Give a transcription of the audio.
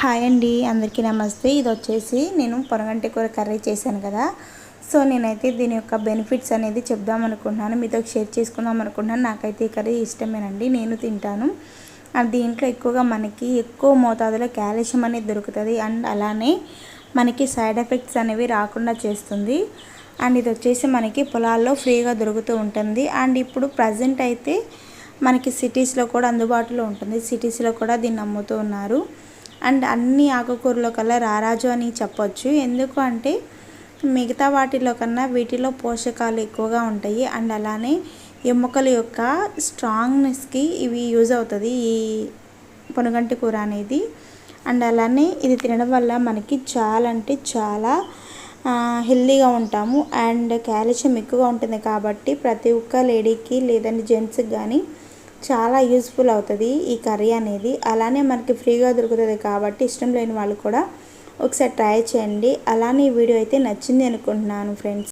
Hi అండి అందరికీ నమస్తే. ఇది వచ్చేసి నేను పొరగంటి కూర కర్రీ చేశాను కదా. సో నేనైతే దీని యొక్క బెనిఫిట్స్ అనేది చెప్దాం అనుకుంటున్నాను. మీతో షేర్ చేసుకుందాం అనుకుంటున్నాను. నాకైతే ఈ కర్రీ ఇష్టమేనండి. నేను తింటాను. దీంట్లో ఎక్కువగా మనకి ఎక్కువ మోతాదులో కాల్షియం అనేది దొరుకుతుంది. అండ్ అలానే మనకి సైడ్ ఎఫెక్ట్స్ అనేవి రాకుండా చేస్తుంది. అండ్ ఇది వచ్చేసి మనకి పొలాల్లో ఫ్రీగా దొరుకుతూ ఉంటుంది. అండ్ ఇప్పుడు ప్రజెంట్ అయితే మనకి సిటీస్లో కూడా అందుబాటులో ఉంటుంది. సిటీస్లో కూడా దీన్ని అమ్ముతూ ఉన్నారు. అండ్ అన్ని ఆకుకూరల కల్లా రారాజు అని చెప్పొచ్చు. ఎందుకు అంటే మిగతా వాటిలో కన్నా వీటిలో పోషకాలు ఎక్కువగా ఉంటాయి. అండ్ అలానే ఎముకల యొక్క స్ట్రాంగ్నెస్కి ఇవి యూజ్ అవుతుంది ఈ పొనుగంటి కూర అనేది. అండ్ అలానే ఇది తినడం వల్ల మనకి చాలా అంటే చాలా హెల్దీగా ఉంటాము. అండ్ కాల్షియం ఎక్కువగా ఉంటుంది కాబట్టి ప్రతి ఒక్క లేడీకి లేదంటే జెంట్స్కి కానీ చాలా యూస్ఫుల్ అవుతుంది ఈ కర్రీ అనేది. అలానే మనకి ఫ్రీగా దొరుకుతుంది కాబట్టి ఇష్టం లేని వాళ్ళు కూడా ఒకసారి ట్రై చేయండి. అలానే ఈ వీడియో అయితే నచ్చింది అనుకుంటున్నాను ఫ్రెండ్స్